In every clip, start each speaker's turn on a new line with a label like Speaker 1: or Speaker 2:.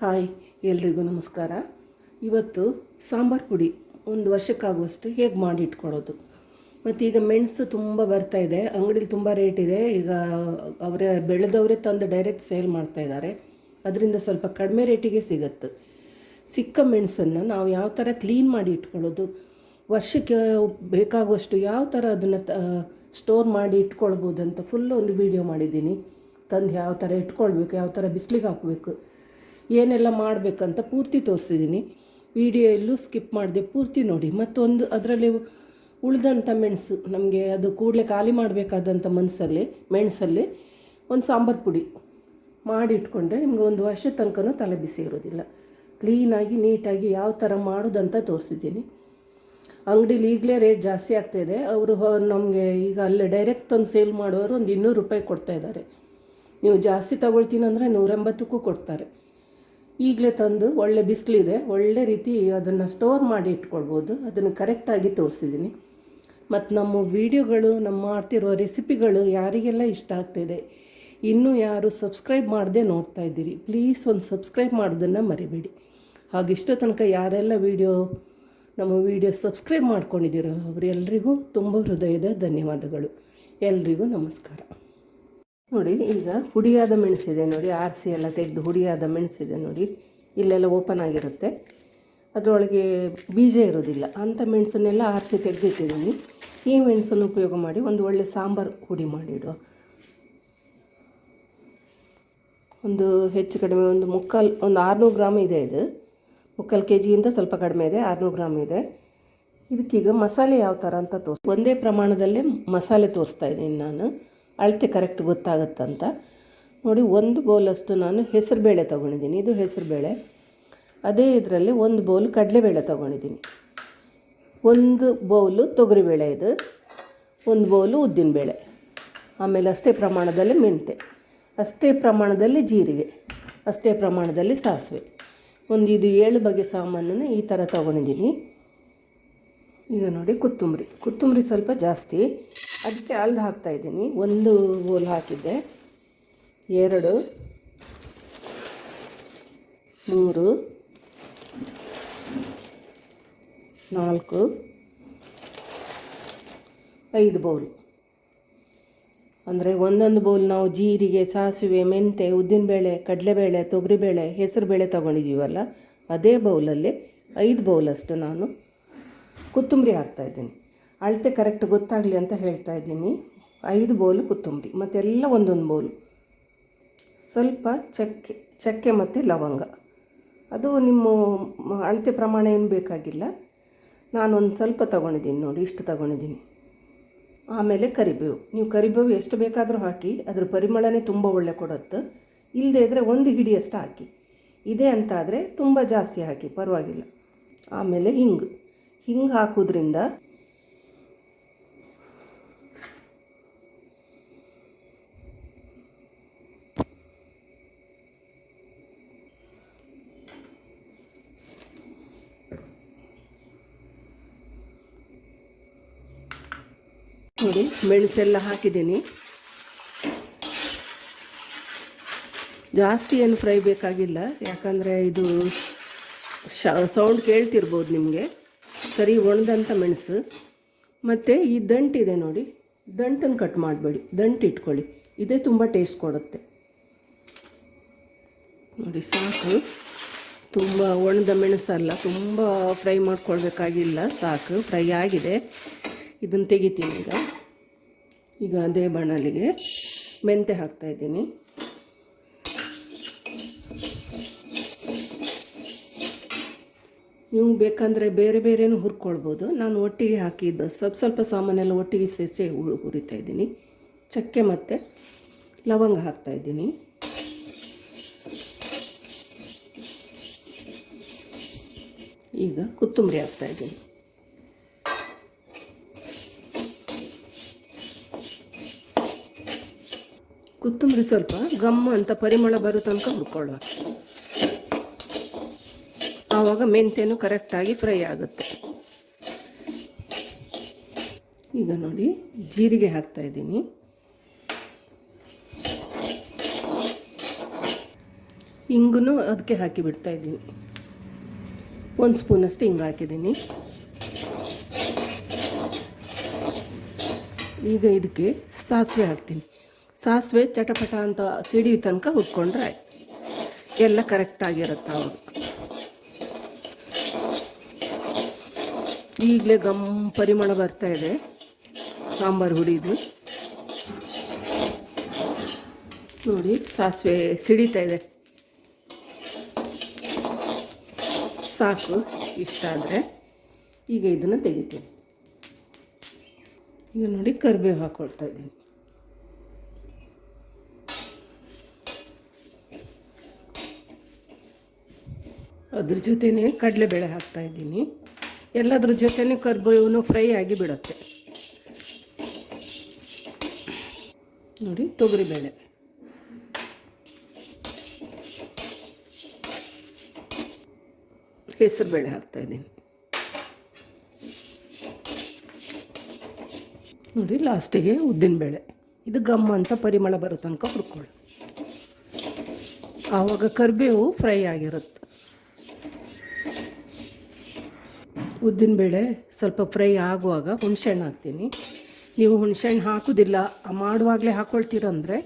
Speaker 1: Hi, ಎಲ್ರಿಗೂ ನಮಸ್ಕಾರ. ಇವತ್ತು ಸಾಂಬಾರು ಪುಡಿ ಒಂದು ವರ್ಷಕ್ಕಾಗುವಷ್ಟು ಹೇಗೆ ಮಾಡಿ ಇಟ್ಕೊಳ್ಳೋದು ಮತ್ತು ಈಗ ಮೆಣಸು ತುಂಬ ಇದೆ, ಅಂಗಡಿಲಿ ತುಂಬ ರೇಟ್ ಇದೆ. ಈಗ ಅವರೇ, ಬೆಳೆದವರೇ ತಂದು ಡೈರೆಕ್ಟ್ ಸೇಲ್ ಮಾಡ್ತಾ ಇದ್ದಾರೆ ಅದರಿಂದ ಸ್ವಲ್ಪ ಕಡಿಮೆ ರೇಟಿಗೆ ಸಿಗುತ್ತೆ. ಸಿಕ್ಕ ಮೆಣಸನ್ನು ನಾವು ಯಾವ ಥರ ಕ್ಲೀನ್ ಮಾಡಿ ಇಟ್ಕೊಳ್ಳೋದು, ವರ್ಷಕ್ಕೆ ಬೇಕಾಗುವಷ್ಟು ಯಾವ ಥರ ಅದನ್ನು ಸ್ಟೋರ್ ಮಾಡಿ ಇಟ್ಕೊಳ್ಬೋದು ಅಂತ ಫುಲ್ ಒಂದು ವಿಡಿಯೋ ಮಾಡಿದ್ದೀನಿ. ತಂದು ಯಾವ ಥರ ಇಟ್ಕೊಳ್ಬೇಕು, ಯಾವ ಥರ ಬಿಸಿಲಿಗೆ ಹಾಕಬೇಕು ಏನೆಲ್ಲ ಮಾಡಬೇಕಂತ ಪೂರ್ತಿ ತೋರಿಸಿದ್ದೀನಿ. ವಿಡಿಯೋ ಎಲ್ಲೂ ಸ್ಕಿಪ್ ಮಾಡಿದೆ ಪೂರ್ತಿ ನೋಡಿ. ಮತ್ತೊಂದು ಅದರಲ್ಲಿ ಉಳಿದಂಥ ಮೆಣಸು, ನಮಗೆ ಅದು ಕೂಡಲೇ ಖಾಲಿ ಮಾಡಬೇಕಾದಂಥ ಮನಸ್ಸಲ್ಲಿ ಮೆಣಸಲ್ಲಿ ಒಂದು ಸಾಂಬಾರು ಪುಡಿ ಮಾಡಿ ಇಟ್ಕೊಂಡ್ರೆ ನಿಮ್ಗೆ ಒಂದು ವರ್ಷ ತನಕನೂ ತಲೆ ಬಿಸಿ ಇರೋದಿಲ್ಲ. ಕ್ಲೀನಾಗಿ, ನೀಟಾಗಿ ಯಾವ ಥರ ಮಾಡೋದಂತ ತೋರಿಸಿದ್ದೀನಿ. ಅಂಗಡೀಲಿ ಈಗಲೇ ರೇಟ್ ಜಾಸ್ತಿ ಆಗ್ತಾಯಿದೆ ಅವರು ನಮಗೆ ಈಗ ಅಲ್ಲೇ ಡೈರೆಕ್ಟ್ ತಂದು ಸೇಲ್ ಮಾಡೋರು ಒಂದು ಇನ್ನೂರು ರೂಪಾಯಿ ಕೊಡ್ತಾಯಿದ್ದಾರೆ ನೀವು ಜಾಸ್ತಿ ತಗೊಳ್ತೀನಂದರೆ ನೂರೆಂಬತ್ತಕ್ಕೂ ಕೊಡ್ತಾರೆ. ಈಗಲೇ ತಂದು ಒಳ್ಳೆ ಬಿಸಿಲಿದೆ, ಒಳ್ಳೆ ರೀತಿ ಅದನ್ನು ಸ್ಟೋರ್ ಮಾಡಿ ಇಟ್ಕೊಳ್ಬೋದು. ಅದನ್ನು ಕರೆಕ್ಟಾಗಿ ತೋರಿಸಿದ್ದೀನಿ ಮತ್ತು ನಮ್ಮ ವೀಡಿಯೋಗಳು ನಮ್ಮ ಮಾಡ್ತಿರೋ ರೆಸಿಪಿಗಳು ಯಾರಿಗೆಲ್ಲ ಇಷ್ಟ ಆಗ್ತಿದೆ, ಇನ್ನೂ ಯಾರು ಸಬ್ಸ್ಕ್ರೈಬ್ ಮಾಡದೆ ನೋಡ್ತಾ ಇದ್ದೀರಿ ಪ್ಲೀಸ್ ಒಂದು ಸಬ್ಸ್ಕ್ರೈಬ್ ಮಾಡೋದನ್ನು ಮರಿಬೇಡಿ. ಹಾಗೆ ಇಷ್ಟೋ ತನಕ ಯಾರೆಲ್ಲ ವೀಡಿಯೋ ನಮ್ಮ ವೀಡಿಯೋ ಸಬ್ಸ್ಕ್ರೈಬ್ ಮಾಡ್ಕೊಂಡಿದ್ದೀರೋ ಅವರೆಲ್ಲರಿಗೂ ತುಂಬ ಹೃದಯದ ಧನ್ಯವಾದಗಳು. ಎಲ್ರಿಗೂ ನಮಸ್ಕಾರ. ನೋಡಿ, ಈಗ ಹುಡಿಯಾದ ಮೆಣಸಿದೆ ನೋಡಿ, ಆರಿಸಿ ಎಲ್ಲ ತೆಗೆದು ಹುಡಿಯಾದ ಮೆಣಸಿದೆ ನೋಡಿ, ಇಲ್ಲೆಲ್ಲ ಓಪನ್ ಆಗಿರುತ್ತೆ. ಅದರೊಳಗೆ ಬೀಜ ಇರೋದಿಲ್ಲ ಅಂಥ ಮೆಣಸನ್ನೆಲ್ಲ ಆರಿಸಿ ತೆಗೆದಿಟ್ಟಿದ್ದೀನಿ. ಈ ಮೆಣಸನ್ನು ಉಪಯೋಗ ಮಾಡಿ ಒಂದು ಒಳ್ಳೆ ಸಾಂಬಾರು ಹುಡಿ ಮಾಡಿಡು. ಒಂದು ಹೆಚ್ಚು ಕಡಿಮೆ ಒಂದು ಮುಕ್ಕಾಲು, ಒಂದು ಆರುನೂರು ಗ್ರಾಮ್ ಇದೆ ಇದು. ಮುಕ್ಕಾಲು ಕೆ ಜಿಗಿಂತ ಸ್ವಲ್ಪ ಕಡಿಮೆ ಇದೆ, ಆರುನೂರು ಗ್ರಾಮ್ ಇದೆ. ಇದಕ್ಕೀಗ ಮಸಾಲೆ ಯಾವ ಥರ ಅಂತ ತೋರಿಸ್, ಒಂದೇ ಪ್ರಮಾಣದಲ್ಲೇ ಮಸಾಲೆ ತೋರಿಸ್ತಾ ಇದ್ದೀನಿ ನಾನು. ಅಳತೆ ಕರೆಕ್ಟ್ ಗೊತ್ತಾಗುತ್ತಂತ. ನೋಡಿ, ಒಂದು ಬೌಲಷ್ಟು ನಾನು ಹೆಸರುಬೇಳೆ ತೊಗೊಂಡಿದ್ದೀನಿ. ಇದು ಹೆಸರುಬೇಳೆ. ಅದೇ ಇದರಲ್ಲಿ ಒಂದು ಬೌಲ್ ಕಡಲೆಬೇಳೆ ತೊಗೊಂಡಿದ್ದೀನಿ. ಒಂದು ಬೌಲು ತೊಗರಿಬೇಳೆ ಇದು. ಒಂದು ಬೌಲು ಉದ್ದಿನಬೇಳೆ. ಆಮೇಲೆ ಅಷ್ಟೇ ಪ್ರಮಾಣದಲ್ಲಿ ಮೆಂತೆ ಅಷ್ಟೇ ಪ್ರಮಾಣದಲ್ಲಿ ಜೀರಿಗೆ. ಅಷ್ಟೇ ಪ್ರಮಾಣದಲ್ಲಿ ಸಾಸಿವೆ. ಒಂದು ಇದು ಏಳು ಬಗೆ ಸಾಮಾನನ್ನು ಈ ಥರ ತೊಗೊಂಡಿದ್ದೀನಿ. ಈಗ ನೋಡಿ, ಕೊತ್ತಂಬರಿ. ಕೊತ್ತಂಬರಿ ಸ್ವಲ್ಪ ಜಾಸ್ತಿ. ಅದಕ್ಕೆ ಅಲ್ದು ಹಾಕ್ತಾಯಿದ್ದೀನಿ ಒಂದು ಹೋಲ್ ಹಾಕಿದ್ದೆ. ಎರಡು, ಮೂರು, ನಾಲ್ಕು, ಐದು ಬೌಲ್. ಅಂದರೆ ಒಂದೊಂದು ಬೌಲ್ ನಾವು ಜೀರಿಗೆ, ಸಾಸಿವೆ, ಮೆಂತೆ, ಉದ್ದಿನಬೇಳೆ, ಕಡಲೆಬೇಳೆ, ತೊಗರಿಬೇಳೆ, ಹೆಸರುಬೇಳೆ ತೊಗೊಂಡಿದ್ದೀವಲ್ಲ, ಅದೇ ಬೌಲಲ್ಲಿ ಐದು ಬೌಲಷ್ಟು ನಾನು ಕೊತ್ತಂಬರಿ ಹಾಕ್ತಾಯಿದ್ದೀನಿ ಅಳತೆ ಕರೆಕ್ಟ್ ಗೊತ್ತಾಗಲಿ ಅಂತ ಹೇಳ್ತಾ ಇದ್ದೀನಿ. ಐದು ಬೌಲು ಕೊತ್ತಂಬರಿ, ಮತ್ತೆಲ್ಲ ಒಂದೊಂದು ಬೌಲು. ಸ್ವಲ್ಪ ಚಕ್ಕೆ ಚಕ್ಕೆ ಮತ್ತು ಲವಂಗ. ಅದು ನಿಮ್ಮ ಅಳತೆ ಪ್ರಮಾಣ ಏನು ಬೇಕಾಗಿಲ್ಲ. ನಾನೊಂದು ಸ್ವಲ್ಪ ತೊಗೊಂಡಿದ್ದೀನಿ ನೋಡಿ, ಇಷ್ಟು ತೊಗೊಂಡಿದ್ದೀನಿ. ಆಮೇಲೆ ಕರಿಬೇವು. ನೀವು ಕರಿಬೇವು ಎಷ್ಟು ಬೇಕಾದರೂ ಹಾಕಿ, ಅದ್ರ ಪರಿಮಳನೇ ತುಂಬ ಒಳ್ಳೆ ಕೊಡುತ್ತೆ. ಇಲ್ಲದೇ ಇದ್ದರೆ ಒಂದು ಹಿಡಿಯಷ್ಟು ಹಾಕಿ. ಇದೆ ಅಂತಾದರೆ ತುಂಬ ಜಾಸ್ತಿ ಹಾಕಿ, ಪರವಾಗಿಲ್ಲ. ಆಮೇಲೆ ಹಿಂಗು. ಹಿಂಗೆ ಹಾಕೋದ್ರಿಂದ ನೋಡಿ, ಮೆಣಸೆಲ್ಲ ಹಾಕಿದ್ದೀನಿ. ಜಾಸ್ತಿ ಏನು ಫ್ರೈ ಬೇಕಾಗಿಲ್ಲ, ಯಾಕಂದರೆ ಇದು ಸೌಂಡ್ ಕೇಳ್ತಿರ್ಬೋದು ನಿಮಗೆ. ಸರಿ ಒಣದಂಥ ಮೆಣಸು. ಮತ್ತು ಈ ದಂಟಿದೆ ನೋಡಿ ದಂಟನ್ನು ಕಟ್ ಮಾಡಬೇಡಿ, ದಂಟು ಇಟ್ಕೊಳ್ಳಿ. ಇದೇ ತುಂಬ ಟೇಸ್ಟ್ ಕೊಡುತ್ತೆ. ನೋಡಿ, ಸಾಕು. ತುಂಬ ಒಣದ ಮೆಣಸಲ್ಲ, ತುಂಬ ಫ್ರೈ ಮಾಡ್ಕೊಳ್ಬೇಕಾಗಿಲ್ಲ, ಸಾಕು. ಫ್ರೈ ಆಗಿದೆ. ಇದನ್ನು ತೆಗಿತೀನಿ ಈಗ. ಈಗ ಅದೇ ಬಾಣಲಿಗೆ ಮೆಂತೆ ಹಾಕ್ತಾಯಿದ್ದೀನಿ ನೀವು ಬೇಕಂದರೆ ಬೇರೆ ಬೇರೆನೂ ಹುರ್ಕೊಳ್ಬೋದು. ನಾನು ಒಟ್ಟಿಗೆ ಹಾಕಿದ್ದು ಸ್ವಲ್ಪ ಸ್ವಲ್ಪ ಸಾಮಾನೆಲ್ಲ ಒಟ್ಟಿಗೆ ಸೇರಿಸಿ ಹುರಿತಾ ಇದ್ದೀನಿ. ಚಕ್ಕೆ ಮತ್ತು ಲವಂಗ ಹಾಕ್ತಾಯಿದ್ದೀನಿ ಈಗ ಕೊತ್ತಂಬರಿ ಹಾಕ್ತಾಯಿದ್ದೀನಿ ಕೊತ್ತಂಬರಿ ಸ್ವಲ್ಪ ಗಮ್ಮ ಅಂತ ಪರಿಮಳ ಬರೋ ತನಕ ಹುರ್ಕೊಳ್ಳುವ ಆವಾಗ ಮೆಂತ್ಯನೂ ಕರೆಕ್ಟಾಗಿ ಫ್ರೈ ಆಗುತ್ತೆ. ಈಗ ನೋಡಿ ಜೀರಿಗೆ ಹಾಕ್ತಾ ಇದ್ದೀನಿ. ಹಿಂಗೂ ಅದಕ್ಕೆ ಹಾಕಿ ಬಿಡ್ತಾ ಇದ್ದೀನಿ. ಒಂದು ಸ್ಪೂನಷ್ಟು ಹಿಂಗೆ ಹಾಕಿದ್ದೀನಿ. ಈಗ ಇದಕ್ಕೆ ಸಾಸಿವೆ ಹಾಕ್ತೀನಿ. ಸಾಸಿವೆ ಚಟಪಟ ಅಂತ ಸಿಡಿ ತನಕ ಆಯ್ತು. ಎಲ್ಲ ಕರೆಕ್ಟಾಗಿರುತ್ತೆ ಅವರು. ಈಗಲೇ ಗಮ್ ಪರಿಮಳ ಬರ್ತಾ ಇದೆ. ಸಾಂಬಾರು ಹುಡಿದು ನೋಡಿ, ಸಾಸಿವೆ ಸಿಡಿತಾ ಇದೆ. ಸಾಕು, ಇಷ್ಟ ಆದರೆ. ಈಗ ಇದನ್ನು ತೆಗಿತೀನಿ. ಈಗ ನೋಡಿ ಕರಿಬೇವು ಹಾಕ್ಕೊಳ್ತಾ ಇದ್ದೀನಿ. ಅದ್ರ ಜೊತೆನೇ ಕಡಲೆಬೇಳೆ ಹಾಕ್ತಾ ಇದ್ದೀನಿ. ಎಲ್ಲದ್ರ ಜೊತೆನೇ ಕರ್ಬೇವನು ಫ್ರೈ ಆಗಿ ಬಿಡುತ್ತೆ. ನೋಡಿ, ತೊಗರಿಬೇಳೆ. ಹೆಸರು ಬೇಳೆ ಹಾಕ್ತಾ ಇದ್ದೀನಿ. ನೋಡಿ, ಲಾಸ್ಟಿಗೆ ಉದ್ದಿನಬೇಳೆ. ಇದು ಗಮ್ ಅಂತ ಪರಿಮಳ ಬರೋ ತನಕ ಹುರ್ಕೊಳ್ಳಿ. ಆವಾಗ ಕರಿಬೇವು ಫ್ರೈ ಆಗಿರುತ್ತೆ. ಉದ್ದಿನಬೇಳೆ ಸ್ವಲ್ಪ ಫ್ರೈ ಆಗುವಾಗ ಹುಣಸೆಹಣ್ಣು ಹಾಕ್ತೀನಿ. ನೀವು ಹುಣ್ಸೆಹಣ್ಣು ಹಾಕೋದಿಲ್ಲ, ಮಾಡುವಾಗಲೇ ಹಾಕ್ಕೊಳ್ತೀರಂದರೆ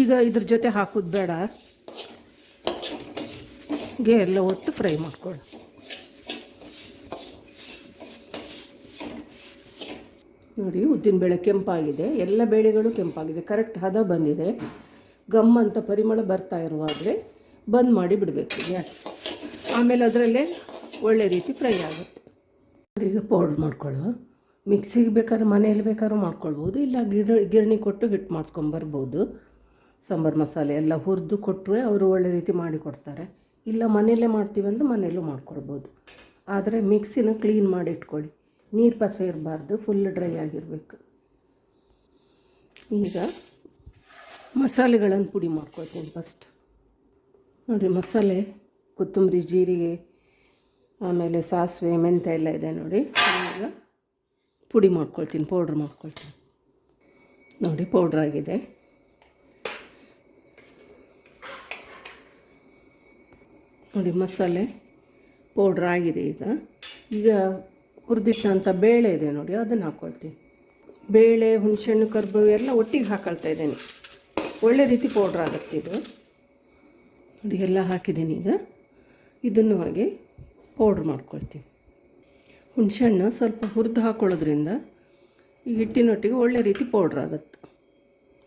Speaker 1: ಈಗ ಇದ್ರ ಜೊತೆ ಹಾಕೋದು ಬೇಡ. ಗೆ ಎಲ್ಲ ಒತ್ತು ಫ್ರೈ ಮಾಡ್ಕೊಳ್ಳಿ ನೋಡಿ ಉದ್ದಿನಬೇಳೆ ಕೆಂಪಾಗಿದೆ. ಎಲ್ಲ ಬೇಳೆಗಳು ಕೆಂಪಾಗಿದೆ. ಕರೆಕ್ಟ್ ಹದ ಬಂದಿದೆ. ಗಮ್ ಅಂತ ಪರಿಮಳ ಬರ್ತಾ ಇರುವಾಗಲೇ ಬಂದ್ ಮಾಡಿ ಬಿಡಬೇಕು. ಗ್ಯಾಸ್ ಆಮೇಲೆ ಅದರಲ್ಲೇ ಒಳ್ಳೆ ರೀತಿ ಫ್ರೈ ಆಗುತ್ತೆ. ಈಗ ಪೌಡ್ರ್ ಮಾಡ್ಕೊಳ್ಳೋ ಮಿಕ್ಸಿಗೆ ಬೇಕಾದ್ರೆ ಮನೇಲಿ ಬೇಕಾದ್ರೂ ಮಾಡ್ಕೊಳ್ಬೋದು. ಇಲ್ಲ ಗಿರ ಗಿರಣಿ ಕೊಟ್ಟು ಹಿಟ್ಟು ಮಾಡಿಸ್ಕೊಂಬರ್ಬೋದು ಸಾಂಬಾರು ಮಸಾಲೆ ಎಲ್ಲ ಹುರಿದು ಕೊಟ್ಟರೆ ಅವರು ಒಳ್ಳೆ ರೀತಿ ಮಾಡಿ ಕೊಡ್ತಾರೆ. ಇಲ್ಲ ಮನೆಯಲ್ಲೇ ಮಾಡ್ತೀವಿ ಅಂದರೆ ಮನೆಯಲ್ಲೂ ಮಾಡ್ಕೊಳ್ಬೋದು. ಆದರೆ ಮಿಕ್ಸಿನ ಕ್ಲೀನ್ ಮಾಡಿ ಇಟ್ಕೊಳ್ಳಿ. ನೀರು ಪಸ ಇರಬಾರ್ದು ಫುಲ್ ಡ್ರೈ ಆಗಿರಬೇಕು. ಈಗ ಮಸಾಲೆಗಳನ್ನು ಪುಡಿ ಮಾಡ್ಕೊಳ್ತೀನಿ ಫಸ್ಟ್ ನೋಡಿ ಮಸಾಲೆ, ಕೊತ್ತಂಬರಿ, ಜೀರಿಗೆ ಆಮೇಲೆ ಸಾಸಿವೆ, ಮೆಂತ್ಯ ಎಲ್ಲ ಇದೆ ನೋಡಿ. ಈಗ ಪುಡಿ ಮಾಡ್ಕೊಳ್ತೀನಿ ಪೌಡ್ರ್ ಮಾಡ್ಕೊಳ್ತೀನಿ. ನೋಡಿ ಪೌಡ್ರ್ ಆಗಿದೆ. ನೋಡಿ, ಮಸಾಲೆ ಪೌಡ್ರ್ ಆಗಿದೆ ಈಗ. ಈಗ ಹುರಿದಿಟ್ಟಂಥ ಬೇಳೆ ಇದೆ ನೋಡಿ, ಅದನ್ನು ಹಾಕ್ಕೊಳ್ತೀನಿ ಬೇಳೆ, ಹುಣಸೆಹಣ್ಣು, ಕರ್ಬೇವು ಎಲ್ಲ ಒಟ್ಟಿಗೆ ಹಾಕೊಳ್ತಾ ಇದ್ದೀನಿ. ಒಳ್ಳೆ ರೀತಿ ಪೌಡ್ರ್ ಆಗುತ್ತೆ ಇದು. ನೋಡಿ, ಎಲ್ಲ ಹಾಕಿದ್ದೀನಿ ಈಗ. ಇದನ್ನು ಹಾಗೆ ಪೌಡ್ರ್ ಮಾಡ್ಕೊಳ್ತೀನಿ ಹುಣಸೆಹಣ್ಣು ಸ್ವಲ್ಪ ಹುರಿದು ಹಾಕೊಳ್ಳೋದ್ರಿಂದ ಈ ಹಿಟ್ಟಿನೊಟ್ಟಿಗೆ ಒಳ್ಳೆ ರೀತಿ ಪೌಡ್ರ್ ಆಗುತ್ತೆ.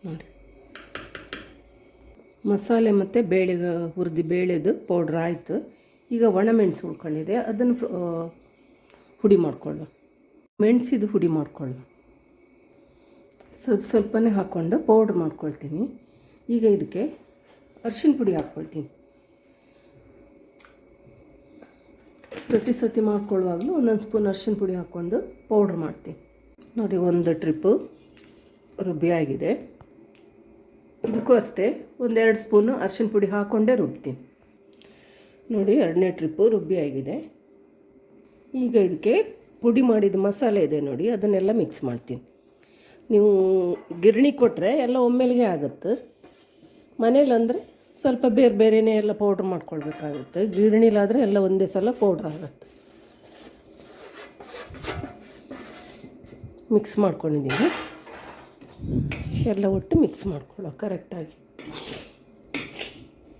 Speaker 1: ನೋಡಿ. ಮಸಾಲೆ ಮತ್ತು ಬೇಳೆ ಹುರಿದು ಬೇಳೆದು ಪೌಡ್ರ್ ಆಯಿತು. ಈಗ ಒಣಮೆಣಸು ಉಳ್ಕೊಂಡಿದೆ. ಅದನ್ನು ಹುಡಿ ಮಾಡ್ಕೊಳ್ಳು ಮೆಣಸಿದು ಹುಡಿ ಮಾಡ್ಕೊಳ್ಳು ಸ್ವಲ್ಪ ಸ್ವಲ್ಪನೇ ಹಾಕ್ಕೊಂಡು ಪೌಡ್ರ್ ಮಾಡ್ಕೊಳ್ತೀನಿ. ಈಗ ಇದಕ್ಕೆ ಅರ್ಶಿಣ ಪುಡಿ ಹಾಕ್ಕೊಳ್ತೀನಿ. ಪ್ರತಿ ಸರ್ತಿ ಮಾಡ್ಕೊಳ್ಳುವಾಗಲೂ ಒಂದೊಂದು ಸ್ಪೂನ್ ಅರ್ಶಿನ ಪುಡಿ ಹಾಕ್ಕೊಂಡು ಪೌಡ್ರ್ ಮಾಡ್ತೀನಿ. ನೋಡಿ, ಒಂದು ಟ್ರಿಪ್ಪು ರುಬ್ಬಿ ಆಗಿದೆ. ಇದಕ್ಕೂ ಅಷ್ಟೇ ಒಂದೆರಡು ಸ್ಪೂನು ಅರ್ಶಿನ ಪುಡಿ ಹಾಕ್ಕೊಂಡೇ ರುಬ್ತೀನಿ. ನೋಡಿ, ಎರಡನೇ ಟ್ರಿಪ್ಪು ರುಬ್ಬಿ ಆಗಿದೆ. ಈಗ ಇದಕ್ಕೆ ಪುಡಿ ಮಾಡಿದ ಮಸಾಲೆ ಇದೆ ನೋಡಿ, ಅದನ್ನೆಲ್ಲ ಮಿಕ್ಸ್ ಮಾಡ್ತೀನಿ. ನೀವು ಗಿರಣಿ ಕೊಟ್ಟರೆ ಎಲ್ಲ ಒಮ್ಮೆಲಿಗೆ ಆಗುತ್ತೆ. ಮನೇಲಂದರೆ ಸ್ವಲ್ಪ ಬೇರೆ ಬೇರೆಯೇ ಎಲ್ಲ ಪೌಡ್ರ್ ಮಾಡ್ಕೊಳ್ಬೇಕಾಗುತ್ತೆ. ಗಿರಣಿಲಾದರೆ ಎಲ್ಲ ಒಂದೇ ಸಲ ಪೌಡ್ರ್ ಆಗುತ್ತೆ. ಮಿಕ್ಸ್ ಮಾಡ್ಕೊಂಡಿದ್ದೀನಿ. ಎಲ್ಲ ಒಟ್ಟು ಮಿಕ್ಸ್ ಮಾಡ್ಕೊಳ್ಳೋ ಕರೆಕ್ಟಾಗಿ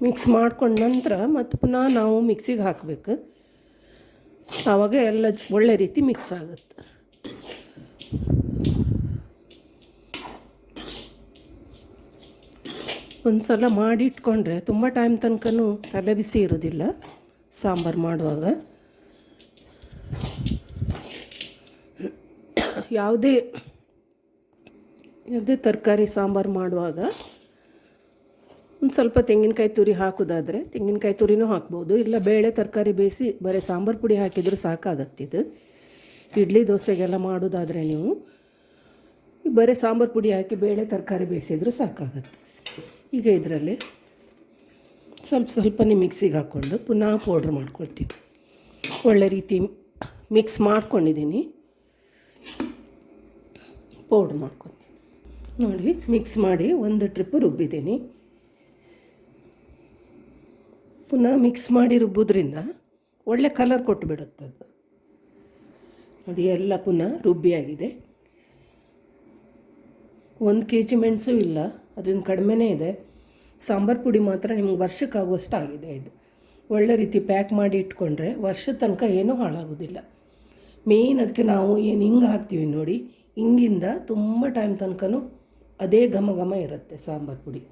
Speaker 1: ಮಿಕ್ಸ್ ಮಾಡ್ಕೊಂಡ ನಂತರ ಮತ್ತು ಪುನಃ ನಾವು ಮಿಕ್ಸಿಗೆ ಹಾಕಬೇಕು. ಆವಾಗ ಎಲ್ಲ ಒಳ್ಳೆ ರೀತಿ ಮಿಕ್ಸ್ ಆಗುತ್ತೆ. ಒಂದು ಸಲ ಮಾಡಿ ಇಟ್ಕೊಂಡ್ರೆ ತುಂಬ ಟೈಮ್ ತನಕನೂ ತಲೆ ಬಿಸಿ ಇರೋದಿಲ್ಲ ಸಾಂಬಾರು ಮಾಡುವಾಗ. ಯಾವುದೇ ಯಾವುದೇ ತರಕಾರಿ ಸಾಂಬಾರು ಮಾಡುವಾಗ ಒಂದು ಸ್ವಲ್ಪ ತೆಂಗಿನಕಾಯಿ ತುರಿ ಹಾಕೋದಾದರೆ ತೆಂಗಿನಕಾಯಿ ತುರಿನೂ ಹಾಕ್ಬೋದು. ಇಲ್ಲ ಬೇಳೆ ತರಕಾರಿ ಬೇಯಿಸಿ ಬರೀ ಸಾಂಬಾರು ಪುಡಿ ಹಾಕಿದರೂ ಸಾಕಾಗತ್ತಿದು ಇಡ್ಲಿ ದೋಸೆಗೆಲ್ಲ ಮಾಡೋದಾದರೆ ನೀವು ಬರೀ ಸಾಂಬಾರು ಪುಡಿ ಹಾಕಿ ಬೇಳೆ ತರಕಾರಿ ಬೇಯಿಸಿದ್ರು ಸಾಕಾಗತ್ತೆ. ಈಗ ಇದರಲ್ಲಿ ಸ್ವಲ್ಪ ಸ್ವಲ್ಪನೇ ಮಿಕ್ಸಿಗೆ ಹಾಕ್ಕೊಂಡು ಪುನಃ ಪೌಡ್ರ್ ಮಾಡ್ಕೊಳ್ತೀನಿ. ಒಳ್ಳೆ ರೀತಿ ಮಿಕ್ಸ್ ಮಾಡ್ಕೊಂಡಿದ್ದೀನಿ. ಪೌಡ್ರ್ ಮಾಡ್ಕೊತೀನಿ ನೋಡಿ, ಮಿಕ್ಸ್ ಮಾಡಿ ಒಂದು ಟ್ರಿಪ್ ರುಬ್ಬಿದ್ದೀನಿ. ಪುನಃ ಮಿಕ್ಸ್ ಮಾಡಿ ರುಬ್ಬೋದ್ರಿಂದ ಒಳ್ಳೆ ಕಲರ್ ಕೊಟ್ಟು ಬಿಡುತ್ತೆ ಅದು. ನೋಡಿ, ಎಲ್ಲ ಪುನಃ ರುಬ್ಬಿಯಾಗಿದೆ ಒಂದು ಕೆ ಜಿ ಮೆಣಸು ಇಲ್ಲ. ಅದರಿಂದ ಕಡಿಮೆನೇ ಇದೆ. ಸಾಂಬಾರು ಪುಡಿ ಮಾತ್ರ ನಿಮ್ಗೆ ವರ್ಷಕ್ಕಾಗುವಷ್ಟು ಆಗಿದೆ ಇದು. ಒಳ್ಳೆ ರೀತಿ ಪ್ಯಾಕ್ ಮಾಡಿ ಇಟ್ಕೊಂಡ್ರೆ ವರ್ಷದ ತನಕ ಏನೂ ಹಾಳಾಗೋದಿಲ್ಲ. ಮೇಯ್ನ್ ಅದಕ್ಕೆ ನಾವು ಏನು ಹಿಂಗೆ ಹಾಕ್ತೀವಿ ನೋಡಿ, ಹಿಂಗಿಂದ ತುಂಬ ಟೈಮ್ ತನಕನೂ ಅದೇ ಘಮ ಘಮ ಇರುತ್ತೆ ಸಾಂಬಾರು ಪುಡಿ.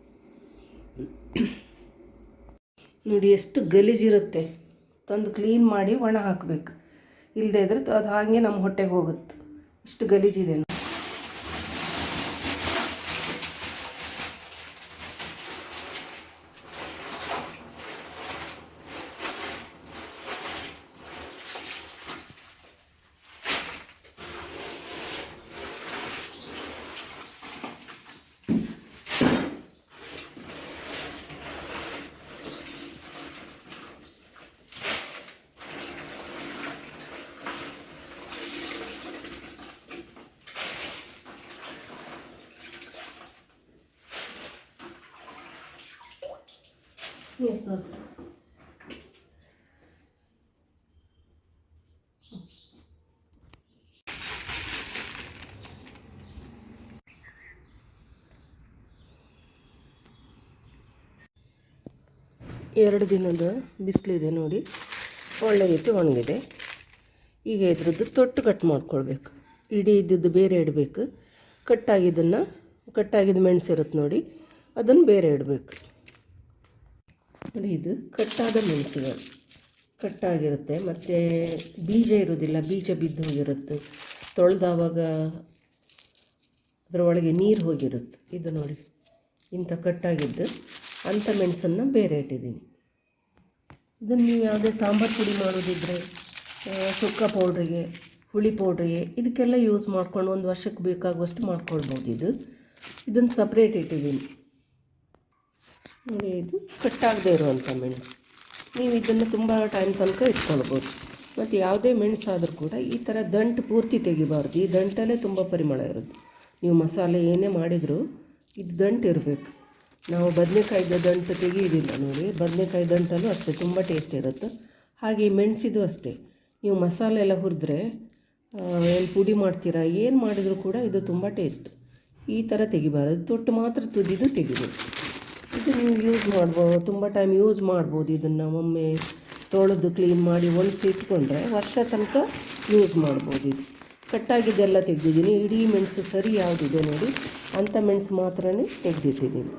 Speaker 1: ನೋಡಿ ಎಷ್ಟು ಗಲೀಜಿರುತ್ತೆ. ತಂದು ಕ್ಲೀನ್ ಮಾಡಿ ಒಣ ಹಾಕಬೇಕು. ಇಲ್ಲದೇ ಇದ್ರೆ ಅದು ಹಾಗೆ ನಮ್ಮ ಹೊಟ್ಟೆಗೆ ಹೋಗುತ್ತೆ. ಇಷ್ಟು ಗಲೀಜಿದೆ. ತೋರ್ಸು. ಎರಡು ದಿನದ ಬಿಸಿಲಿದೆ ನೋಡಿ. ಒಳ್ಳೆ ರೀತಿ ಒಣಗಿದೆ. ಈಗ ಇದ್ರದ್ದು ತೊಟ್ಟು ಕಟ್ ಮಾಡ್ಕೊಳ್ಬೇಕು. ಇಡೀ ಇದ್ದದ್ದು ಬೇರೆ ಇಡಬೇಕು. ಕಟ್ಟಾಗಿದ್ದನ್ನು ಕಟ್ಟಾಗಿದ್ದ ಮೆಣಸು ಇರುತ್ತೆ ನೋಡಿ. ಅದನ್ನು ಬೇರೆ ಇಡಬೇಕು. ನೋಡಿ, ಇದು ಕಟ್ಟಾದ ಮೆಣಸುಗಳು ಕಟ್ಟಾಗಿರುತ್ತೆ, ಮತ್ತು ಬೀಜ ಇರೋದಿಲ್ಲ ಬೀಜ ಬಿದ್ದು ಹೋಗಿರುತ್ತೆ. ತೊಳೆದಾವಾಗ ಅದರೊಳಗೆ ನೀರು ಹೋಗಿರುತ್ತೆ. ಇದು ನೋಡಿ, ಇಂಥ ಕಟ್ಟಾಗಿದ್ದು. ಅಂಥ ಮೆಣಸನ್ನು ಬೇರೆ ಇಟ್ಟಿದ್ದೀನಿ. ಇದನ್ನು ನೀವು ಯಾವುದೇ ಸಾಂಬಾರು ಪುಡಿ ಮಾಡೋದಿದ್ದರೆ ಸುಕ್ಕ ಪೌಡ್ರಿಗೆ, ಹುಳಿ ಪೌಡ್ರಿಗೆ, ಇದಕ್ಕೆಲ್ಲ ಯೂಸ್ ಮಾಡ್ಕೊಂಡು ಒಂದು ವರ್ಷಕ್ಕೆ ಬೇಕಾಗುವಷ್ಟು ಮಾಡ್ಕೊಳ್ಬೋದು ಇದು. ಇದನ್ನು ಸಪ್ರೇಟ್ ಇಟ್ಟಿದ್ದೀನಿ. ನೋಡಿ, ಇದು ಕಟ್ಟಾಗದೇ ಇರುವಂಥ ಮೆಣಸು. ನೀವು ಇದನ್ನು ತುಂಬ ಟೈಮ್ ತನಕ ಇಟ್ಕೊಳ್ಬೋದು. ಮತ್ತು ಯಾವುದೇ ಮೆಣಸಾದರೂ ಕೂಡ ಈ ಥರ ದಂಟು ಪೂರ್ತಿ ತೆಗಿಬಾರ್ದು. ಈ ದಂಟಲ್ಲೇ ತುಂಬ ಪರಿಮಳ ಇರುತ್ತೆ. ನೀವು ಮಸಾಲೆ ಏನೇ ಮಾಡಿದರೂ ಇದು ದಂಟು ಇರಬೇಕು. ನಾವು ಬದನೆಕಾಯಿದ ದಂಟು ತೆಗೆಯೋದಿಲ್ಲ ನೋಡಿ. ಬದನೆಕಾಯಿ ದಂಟಲ್ಲೂ ಅಷ್ಟೇ, ತುಂಬ ಟೇಸ್ಟ್ ಇರುತ್ತೆ. ಹಾಗೆ ಮೆಣಸಿದು ಅಷ್ಟೇ. ನೀವು ಮಸಾಲೆ ಎಲ್ಲ ಹುರಿದ್ರೆ ಏನು ಪುಡಿ ಮಾಡ್ತೀರಾ, ಏನು ಮಾಡಿದರೂ ಕೂಡ ಇದು ತುಂಬ ಟೇಸ್ಟ್ ಈ ಥರ ತೆಗಿಬಾರದು. ತೊಟ್ಟು ಮಾತ್ರ ತುದಿದು ತೆಗಿಬೇಕು. ಇದು ನೀವು ಯೂಸ್ ಮಾಡ್ಬೋದು, ತುಂಬ ಟೈಮ್ ಯೂಸ್ ಮಾಡ್ಬೋದು ಇದನ್ನು. ಒಮ್ಮೆ ತೊಳೆದು ಕ್ಲೀನ್ ಮಾಡಿ ಒಣಸಿ ಇಟ್ಕೊಂಡ್ರೆ ವರ್ಷ ತನಕ ಯೂಸ್ ಮಾಡ್ಬೋದು ಇದು. ಕಟ್ಟಾಗಿದ್ದೆಲ್ಲ ತೆಗೆದಿದ್ದೀನಿ. ಇಡೀ ಮೆಣಸು ಸರಿ ಯಾವುದಿದೆ ನೋಡಿ. ಅಂಥ ಮೆಣಸು ಮಾತ್ರನೇ ತೆಗೆದಿಟ್ಟಿದ್ದೀನಿ.